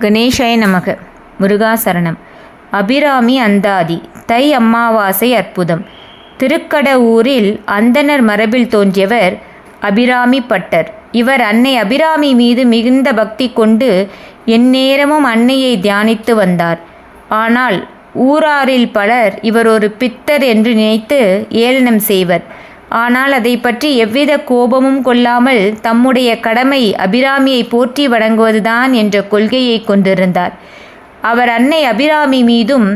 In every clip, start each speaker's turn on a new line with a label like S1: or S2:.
S1: கணேஷாய நமக. முருகாசரணம் அபிராமி அந்தாதி தை அம்மாவாசை அற்புதம். திருக்கடவூரில் அந்தணர் மரபில் தோன்றியவர் அபிராமி பட்டர். இவர் அன்னை அபிராமி மீது மிகுந்த பக்தி கொண்டு எந்நேரமும் அன்னையை தியானித்து வந்தார். ஆனால் ஊராரில் பலர் இவர் ஒரு பித்தர் என்று நினைத்து ஏளனம் செய்வர். ஆனால் அதை பற்றி எவ்வித கோபமும் கொள்ளாமல் தம்முடைய கடமை அபிராமியை போற்றி வணங்குவதுதான் என்ற கொள்கையை கொண்டிருந்தார். அவர் அன்னை அபிராமி மீதும்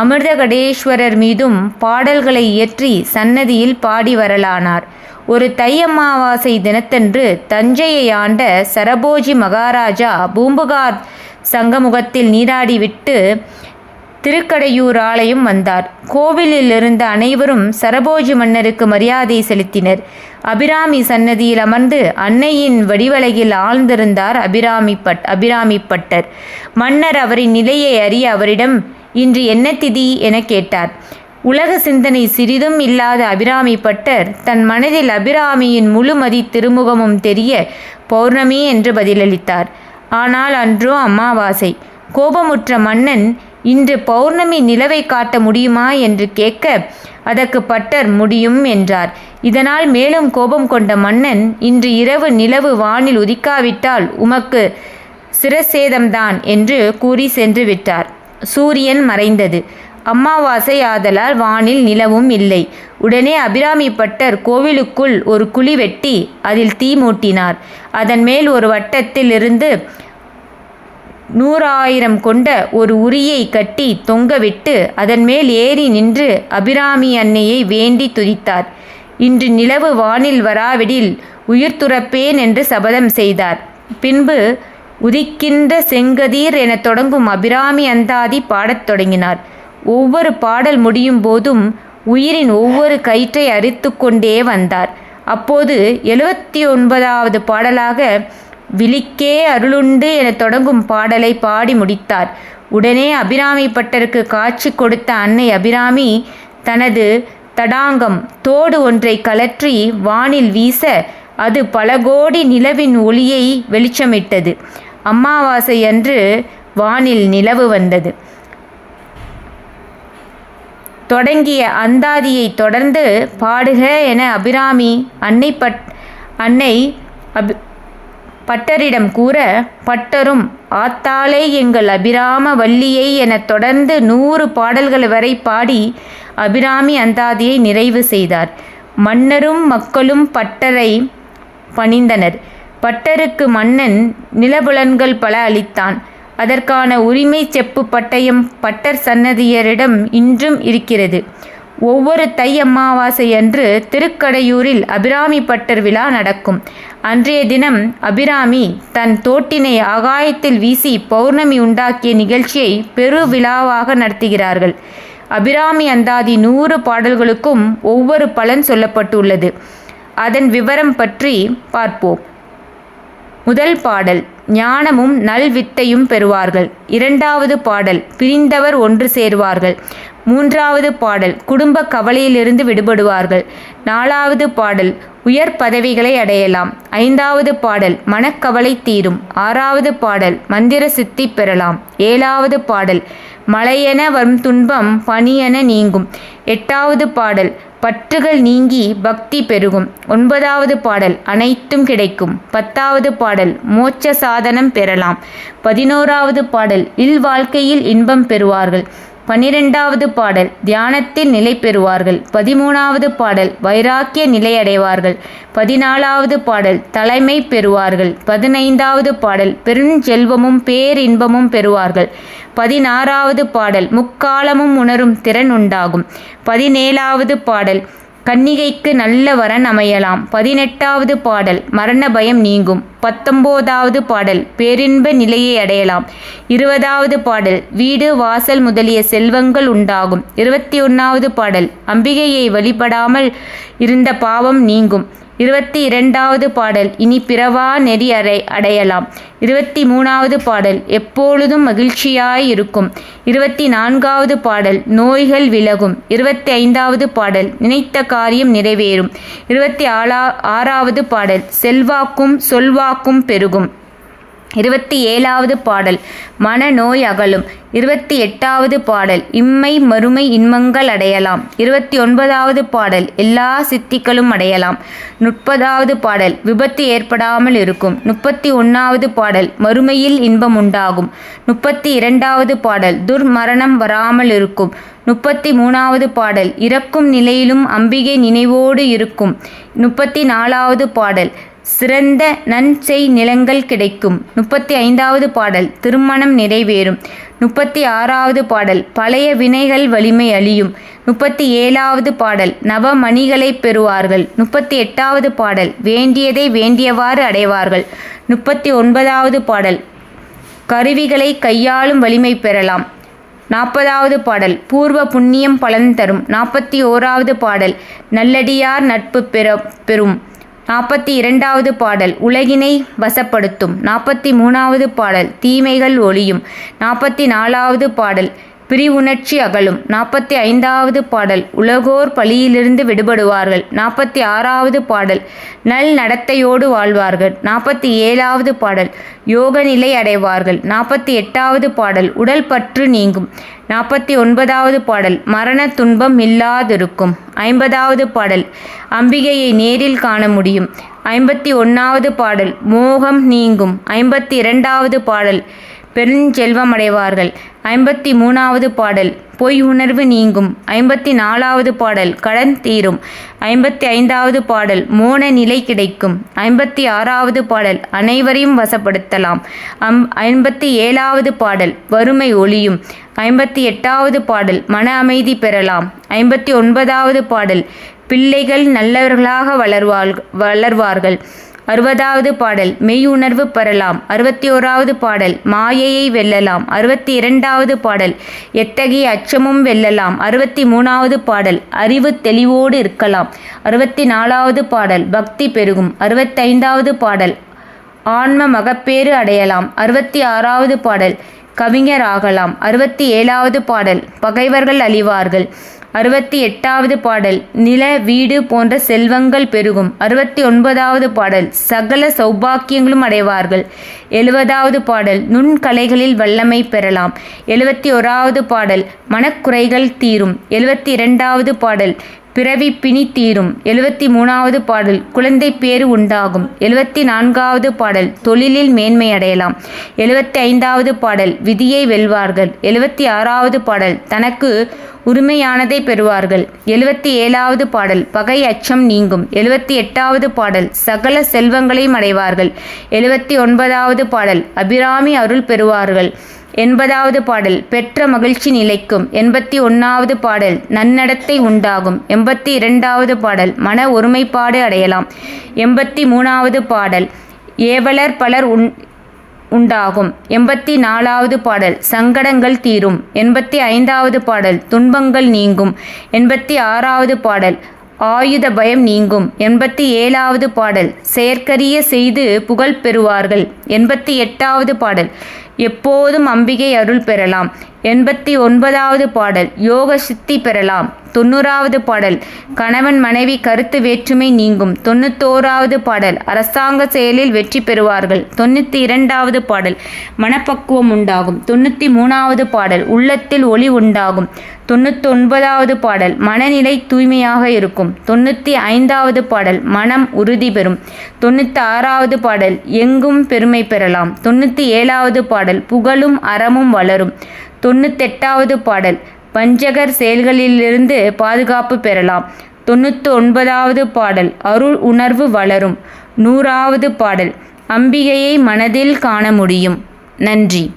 S1: அமிர்தகடேஸ்வரர் மீதும் பாடல்களை இயற்றி சன்னதியில் பாடி வரலானார். ஒரு தை அமாவாசை தினத்தன்று தஞ்சையை ஆண்ட சரபோஜி மகாராஜா பூம்புகார் சங்கமுகத்தில் நீராடிவிட்டு திருக்கடையூர் ஆலயம் வந்தார். கோவிலில் இருந்த அனைவரும் சரபோஜி மன்னருக்கு மரியாதை செலுத்தினர். அபிராமி சன்னதியில் அமர்ந்து அன்னையின் வடிவலையில் ஆழ்ந்திருந்தார் அபிராமி பட் அபிராமி பட்டர். மன்னர் அவரின் நிலையை அறிய அவரிடம் இன்று என்ன திதி? என கேட்டார். உலக சிந்தனை சிறிதும் இல்லாத அபிராமி பட்டர் தன் மனதில் அபிராமியின் முழுமதி திருமுகமும் தெரிய பௌர்ணமி என்று பதிலளித்தார். ஆனால் அன்றோ அமாவாசை. கோபமுற்ற மன்னன் இன்று பௌர்ணமி நிலவை காட்ட முடியுமா என்று கேட்க அதற்கு பட்டர் முடியும் என்றார். இதனால் மேலும் கோபம் கொண்ட மன்னன் இன்று இரவு நிலவு வானில் உதிக்காவிட்டால் உமக்கு சிரசேதம்தான் என்று கூறி சென்று விட்டார். சூரியன் மறைந்தது. அம்மாவாசை ஆதலால் வானில் நிலவும் இல்லை. உடனே அபிராமி பட்டர் கோவிலுக்குள் ஒரு குழி வெட்டி அதில் தீ மூட்டினார். அதன் மேல் ஒரு வட்டத்தில் இருந்து நூறாயிரம் கொண்ட ஒரு உரியை கட்டி தொங்கவிட்டு அதன் மேல் ஏறி நின்று அபிராமி அன்னையை வேண்டி துதித்தார். இன்று நிலவு வானில் வராவிடில் உயிர் துறப்பேன் என்று சபதம் செய்தார். பின்பு உதிக்கின்ற செங்கதீர் என தொடங்கும் அபிராமி அந்தாதி பாடத் தொடங்கினார். ஒவ்வொரு பாடல் முடியும் போதும் உயிரின் ஒவ்வொரு கயிற்றை அரித்து கொண்டே வந்தார். அப்போது எழுபத்தி ஒன்பதாவது பாடலாக விழிக்கே அருளுண்டு என தொடங்கும் பாடலை பாடி முடித்தார். உடனே அபிராமி பட்டருக்கு காட்சி கொடுத்த அன்னை அபிராமி தனது தடாங்கம் தோடு ஒன்றை கலற்றி வானில் வீச அது பல கோடி நிலவின் ஒளியை வெளிச்சமிட்டது. அமாவாசை அன்று வானில் நிலவு வந்தது. தொடங்கிய அந்தாதியை தொடர்ந்து பாடுக என அபிராமி அன்னை பட் அன்னை அபி பட்டரிடம் கூற பட்டரும் ஆத்தாளே எங்கள் அபிராம வள்ளியை என தொடர்ந்து நூறு பாடல்கள் வரை பாடி அபிராமி அந்தாதியை நிறைவு செய்தார். மன்னரும் மக்களும் பட்டரை பணிந்தனர். பட்டருக்கு மன்னன் நிலபுலன்கள் பல அளித்தான். அதற்கான உரிமை செப்பு பட்டயம் பட்டர் சன்னதியரிடம் இன்றும் இருக்கிறது. ஒவ்வொரு தை அமாவாசை அன்று திருக்கடையூரில் அபிராமி பட்டர் விழா நடக்கும். அன்றைய தினம் அபிராமி தன் தோட்டினை ஆகாயத்தில் வீசி பௌர்ணமி உண்டாக்கிய நிகழ்ச்சியை பெரு விழாவாக நடத்துகிறார்கள். அபிராமி அந்தாதி நூறு பாடல்களுக்கும் ஒவ்வொரு பலன் சொல்லப்பட்டுள்ளது. அதன் விவரம் பற்றி பார்ப்போம். முதல் பாடல் ஞானமும் நல்வித்தையும் பெறுவார்கள். இரண்டாவது பாடல் பிரிந்தவர் ஒன்று சேருவார்கள். மூன்றாவது பாடல் குடும்ப கவலையிலிருந்து விடுபடுவார்கள். நாலாவது பாடல் உயர் பதவிகளை அடையலாம். ஐந்தாவது பாடல் மனக்கவலை தீரும். ஆறாவது பாடல் மந்திர சித்தி பெறலாம். ஏழாவது பாடல் மலையென வரும் துன்பம் பனியென நீங்கும். எட்டாவது பாடல் பற்றுகள் நீங்கி பக்தி பெருகும். ஒன்பதாவது பாடல் அனைத்தும் கிடைக்கும். பத்தாவது பாடல் மோட்ச சாதனம் பெறலாம். பதினோராவது பாடல் இல் வாழ்க்கையில் இன்பம் பெறுவார்கள். பன்னிரெண்டாவது பாடல் தியானத்தில் நிலை பெறுவார்கள். பதிமூணாவது பாடல் வைராக்கிய நிலை அடைவார்கள் பதினாலாவது பாடல் தலைமை பெறுவார்கள். பதினைந்தாவது பாடல் பெருஞ்செல்வமும் பேரின்பமும் பெறுவார்கள். பதினாறாவது பாடல் முக்காலமும் உணரும் திறன் உண்டாகும். பதினேழாவது பாடல் கன்னிகைக்கு நல்ல வரன் அமையலாம். பதினெட்டாவது பாடல் மரண பயம் நீங்கும். பத்தொம்போதாவது பாடல் பேரின்ப நிலையை அடையலாம். இருபதாவது பாடல் வீடு வாசல் முதலிய செல்வங்கள் உண்டாகும். இருபத்தி ஒன்றாவது பாடல் அம்பிகையை வழிபடாமல் இருந்த பாவம் நீங்கும். இருபத்தி இரண்டாவது பாடல். இனி பிறவா நெறி அறை அடையலாம். இருபத்தி மூணாவது பாடல். எப்பொழுதும் மகிழ்ச்சியாய் இருக்கும். இருபத்தி நான்காவது பாடல். நோய்கள் விலகும். இருபத்தி ஐந்தாவது பாடல். நினைத்த காரியம் நிறைவேறும். இருபத்தி ஆறா ஆறாவது பாடல். செல்வாக்கும் சொல்வாக்கும் பெருகும். இருபத்தி ஏழாவது பாடல் மனநோய் அகலும். இருபத்தி எட்டாவது பாடல் இம்மை மறுமை இன்பங்கள் அடையலாம். இருபத்தி ஒன்பதாவது பாடல் எல்லா சித்திகளும் அடையலாம். முப்பதாவது பாடல் விபத்து ஏற்படாமல் இருக்கும். முப்பத்தி ஒன்றாவது பாடல் மறுமையில் இன்பம் உண்டாகும். முப்பத்தி இரண்டாவது பாடல் துர்மரணம் வராமல் இருக்கும். முப்பத்தி மூணாவது பாடல் இறக்கும் நிலையிலும் அம்பிகை நினைவோடு இருக்கும். முப்பத்தி நாலாவது பாடல் சிறந்த நன்செய் நிலங்கள் கிடைக்கும். முப்பத்தி ஐந்தாவது பாடல் திருமணம் நிறைவேறும். முப்பத்தி ஆறாவது பாடல் பழைய வினைகள் வலிமை அழியும். முப்பத்தி ஏழாவது பாடல் நவமணிகளை பெறுவார்கள். முப்பத்தி எட்டாவது பாடல் வேண்டியதை வேண்டியவாறு அடைவார்கள். முப்பத்தி ஒன்பதாவது பாடல் கருவிகளை கையாளும் வலிமை பெறலாம். நாற்பதாவது பாடல் பூர்வ புண்ணியம் பலன் தரும். நாற்பத்தி ஓராவது பாடல் நல்லடியார் நட்பு பெற பெறும். நாற்பத்தி இரண்டாவது பாடல் உலகினை வசப்படுத்தும். நாற்பத்தி மூணாவது பாடல் தீமைகள் ஒளியும் நாற்பத்தி நாலாவது பாடல் பிரிவுணர்ச்சி அகலும். நாற்பத்தி ஐந்தாவது பாடல். உலகோர் பழியிலிருந்து விடுபடுவார்கள். நாற்பத்தி ஆறாவது பாடல். நல் நடத்தையோடு வாழ்வார்கள். நாற்பத்தி ஏழாவது பாடல். யோக நிலை அடைவார்கள். நாற்பத்தி எட்டாவது பாடல். உடல் பற்று நீங்கும். நாற்பத்தி ஒன்பதாவது பாடல். மரண துன்பம் இல்லாதிருக்கும். ஐம்பதாவது பாடல். அம்பிகையை நேரில் காண முடியும். ஐம்பத்தி ஒன்றாவது பாடல். மோகம் நீங்கும். ஐம்பத்தி இரண்டாவது பாடல். பெருஞ்செல்வம் அடைவார்கள் ஐம்பத்தி மூணாவது பாடல் பொய் உணர்வு நீங்கும் ஐம்பத்தி நாலாவது பாடல் கடன் தீரும் ஐம்பத்தி ஐந்தாவது பாடல் மோன நிலை கிடைக்கும் ஐம்பத்தி ஆறாவது பாடல் அனைவரையும் வசப்படுத்தலாம் அம் ஐம்பத்தி ஏழாவது பாடல் வறுமை ஒளியும் ஐம்பத்தி எட்டாவது பாடல் மன அமைதி பெறலாம் ஐம்பத்தி ஒன்பதாவது பாடல் பிள்ளைகள் நல்லவர்களாக வளர்வாள் வளர்வார்கள் அறுபதாவது பாடல் மெய்யுணர்வு பெறலாம். அறுபத்தி ஓராவது பாடல் மாயையை வெல்லலாம். அறுபத்தி இரண்டாவது பாடல் எத்தகைய அச்சமும் வெல்லலாம். அறுபத்தி மூணாவது பாடல் அறிவு தெளிவோடு இருக்கலாம். அறுபத்தி நாலாவது பாடல் பக்தி பெருகும். அறுபத்தைந்தாவது பாடல் ஆன்ம மகப்பேறு அடையலாம். அறுபத்தி ஆறாவது பாடல் கவிஞர் ஆகலாம். அறுபத்தி ஏழாவது பாடல் பகைவர்கள் அழிவார்கள். அறுபத்தி எட்டாவது பாடல் நில வீடு போன்ற செல்வங்கள் பெருகும். அறுபத்தி ஒன்பதாவது பாடல் சகல சௌபாக்கியங்களும் அடைவார்கள். எழுபதாவது பாடல் நுண்கலைகளில் வல்லமை பெறலாம். எழுபத்தி ஓராவது பாடல் மனக்குறைகள் தீரும். எழுபத்தி இரண்டாவது பாடல் பிறவி பிணி தீரும். எழுபத்தி மூணாவது பாடல் குழந்தை பேறு உண்டாகும். எழுபத்தி நான்காவது பாடல் தொழிலில் மேன்மை அடையலாம். எழுபத்தி ஐந்தாவது பாடல் விதியை வெல்வார்கள். எழுபத்தி ஆறாவது பாடல் தனக்கு உரிமையானதை பெறுவார்கள். எழுபத்தி ஏழாவது பாடல் பகை அச்சம் நீங்கும். எழுபத்தி எட்டாவது பாடல் சகல செல்வங்களையும் அடைவார்கள். எழுபத்தி ஒன்பதாவது பாடல் அபிராமி அருள் பெறுவார்கள். எண்பதாவது பாடல் பெற்ற மகிழ்ச்சி நிலைக்கும். எண்பத்தி ஒன்றாவது பாடல் நன்னடத்தை உண்டாகும். எண்பத்தி இரண்டாவது பாடல் மன ஒருமைப்பாடு அடையலாம். எண்பத்தி மூணாவது பாடல் ஏவலர் பலர் உண் உண்டாகும். எண்பத்தி நாலாவது பாடல் சங்கடங்கள் தீரும். எண்பத்தி ஐந்தாவது பாடல் துன்பங்கள் நீங்கும். எண்பத்தி ஆறாவது பாடல் ஆயுத பயம் நீங்கும். எண்பத்தி ஏழாவது பாடல் செயற்கரிய செய்து புகழ் பெறுவார்கள். எண்பத்தி எட்டாவது பாடல் எப்போதும் அம்பிகை அருள் பெறலாம். எண்பத்தி ஒன்பதாவது பாடல் யோக சித்தி பெறலாம். தொண்ணூறாவது பாடல் கணவன் மனைவி கருத்து வேற்றுமை நீங்கும். தொண்ணூத்தோராவது பாடல் அரசாங்க செயலில் வெற்றி பெறுவார்கள். தொண்ணூற்றி இரண்டாவது பாடல் மனப்பக்குவம் உண்டாகும். தொண்ணூற்றி மூணாவது பாடல் உள்ளத்தில் ஒளி உண்டாகும். தொண்ணூற்றி ஒன்பதாவது பாடல் மனநிலை தூய்மையாக இருக்கும். தொண்ணூற்றி ஐந்தாவது பாடல் மனம் உறுதி பெறும். தொண்ணூற்றி ஆறாவது பாடல் எங்கும் பெருமை பெறலாம். தொண்ணூற்றி ஏழாவது பாடல் புகழும் அறமும் வளரும். தொண்ணூத்தெட்டாவது பாடல். பஞ்சகர் செயல்களிலிருந்து பாதுகாப்பு பெறலாம். தொண்ணூற்றி ஒன்பதாவது பாடல். அருள் உணர்வு வளரும். நூறாவது பாடல். அம்பிகையை மனதில் காண முடியும். நன்றி.